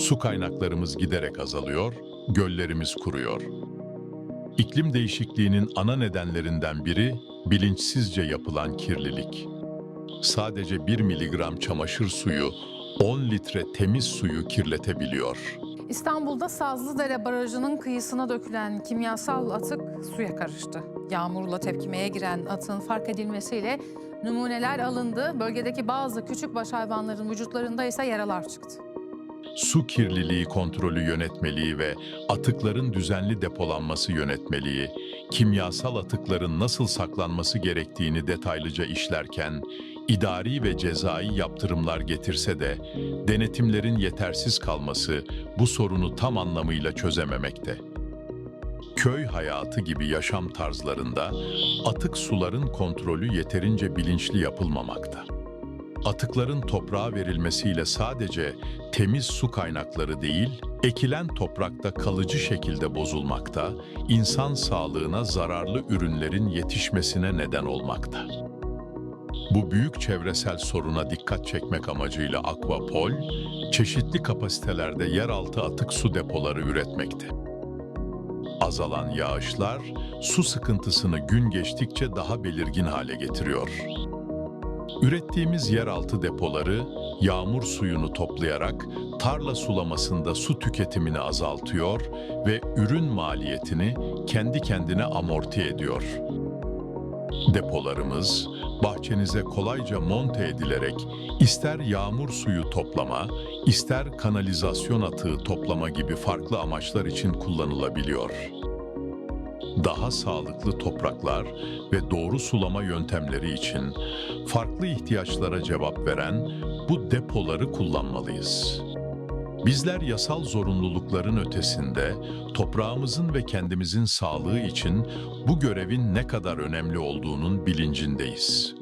Su kaynaklarımız giderek azalıyor, göllerimiz kuruyor. İklim değişikliğinin ana nedenlerinden biri bilinçsizce yapılan kirlilik. Sadece 1 miligram çamaşır suyu 10 litre temiz suyu kirletebiliyor. İstanbul'da Sazlıdere Barajı'nın kıyısına dökülen kimyasal atık suya karıştı. Yağmurla tepkimeye giren atın fark edilmesiyle numuneler alındı. Bölgedeki bazı küçükbaş hayvanların vücutlarında ise yaralar çıktı. Su kirliliği kontrolü yönetmeliği ve atıkların düzenli depolanması yönetmeliği, kimyasal atıkların nasıl saklanması gerektiğini detaylıca işlerken, idari ve cezai yaptırımlar getirse de denetimlerin yetersiz kalması bu sorunu tam anlamıyla çözememekte. Köy hayatı gibi yaşam tarzlarında atık suların kontrolü yeterince bilinçli yapılmamakta. Atıkların toprağa verilmesiyle sadece temiz su kaynakları değil, ekilen toprakta kalıcı şekilde bozulmakta, insan sağlığına zararlı ürünlerin yetişmesine neden olmakta. Bu büyük çevresel soruna dikkat çekmek amacıyla Aquapol, çeşitli kapasitelerde yeraltı atık su depoları üretmekte. Azalan yağışlar, su sıkıntısını gün geçtikçe daha belirgin hale getiriyor. Ürettiğimiz yeraltı depoları yağmur suyunu toplayarak tarla sulamasında su tüketimini azaltıyor ve ürün maliyetini kendi kendine amorti ediyor. Depolarımız bahçenize kolayca monte edilerek ister yağmur suyu toplama, ister kanalizasyon atığı toplama gibi farklı amaçlar için kullanılabiliyor daha sağlıklı topraklar ve doğru sulama yöntemleri için farklı ihtiyaçlara cevap veren bu depoları kullanmalıyız. Bizler yasal zorunlulukların ötesinde toprağımızın ve kendimizin sağlığı için bu görevin ne kadar önemli olduğunun bilincindeyiz.